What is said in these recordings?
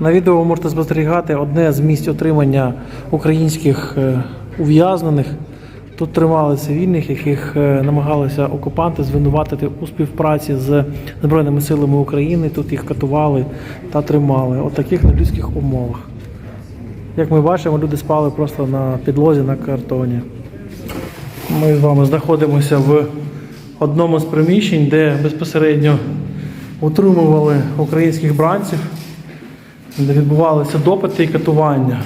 На відео ви можете спостерігати одне з місць отримання українських е, ув'язнених. Тут тримали цивільних, яких е, намагалися окупанти звинуватити у співпраці з Збройними силами України. Тут їх катували та тримали. От таких нелюдських умовах. Як ми бачимо, люди спали просто на підлозі на картоні. Ми з вами знаходимося в одному з приміщень, де безпосередньо утримували українських бранців, де відбувалися допити і катування.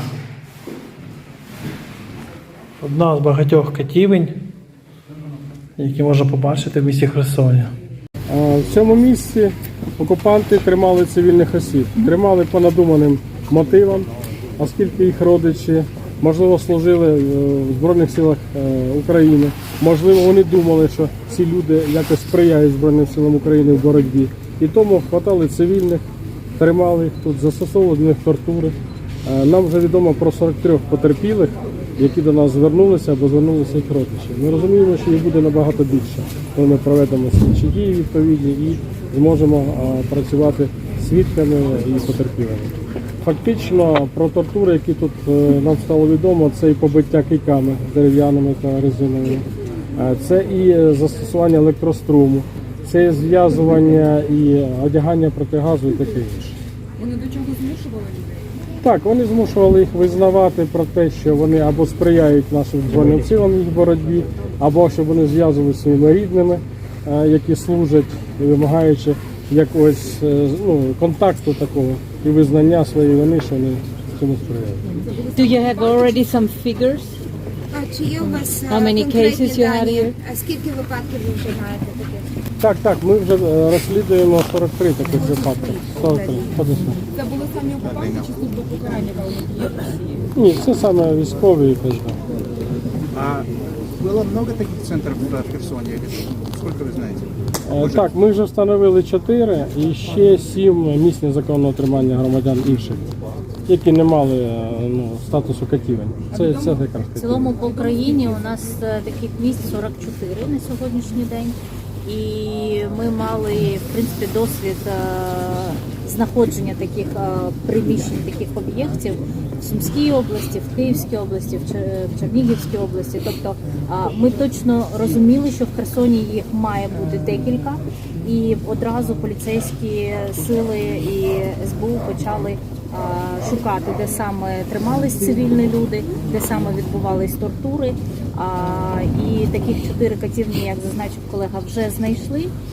Одна з багатьох катівень, які можна побачити в місті Херсоні. В цьому місці окупанти тримали цивільних осіб, тримали по надуманим мотивам, оскільки їх родичі, можливо, служили е, в Збройних силах е, України. Можливо, вони думали, що ці люди якось сприяють Збройним силам України в боротьбі. І тому хватали цивільних, тримали їх тут, застосовували до них тортури. Е, Нам вже відомо про 43 потерпілих, які до нас звернулися або звернулися їх родичі. Ми розуміємо, що їх буде набагато більше, коли ми проведемо слідчі дії відповідні і зможемо працювати свідками і потерпілими. Фактично про тортури, які тут е, нам стало відомо, це і побиття кийками дерев'яними та резиновими, Е, це і е, застосування електроструму, це зв'язування і одягання протигазу і таке інше. Вони до чого змушували людей? Так, вони змушували їх визнавати про те, що вони або сприяють нашим збройним силам в їх боротьбі, або щоб вони зв'язувалися своїми рідними, е, які служать, вимагаючи якогось е, ну, контакту такого і визнання своєї вини, що вони цьому сприяють. Do you have already some figures? А чи є у вас е, How many cases you had here? А скільки випадків ви вже маєте? Так, так, ми вже е, розслідуємо 43 таких випадків. 43. Подожди. Це були самі окупанти чи служба покарання в Росії? Ні, це саме військові якось. да. А было много таких центров в Херсоне? Или сколько вы знаете? Е, Так, ми вже встановили 4 і ще 7 місць незаконного тримання громадян інших, які не мали е, ну, статусу катівень. Це, це якраз В катівень. цілому по Україні у нас е, таких місць 44 на сьогоднішній день. І ми мали в принципі досвід е, знаходження таких е, приміщень, таких об'єктів в Сумській області, в Київській області, в Чер- Чернігівській області. Тобто ми точно розуміли, що в Херсоні їх має бути декілька, і одразу поліцейські сили і СБУ почали е, шукати, де саме тримались цивільні люди, де саме відбувались тортури. І таких чотири катівні, як зазначив колега, вже знайшли.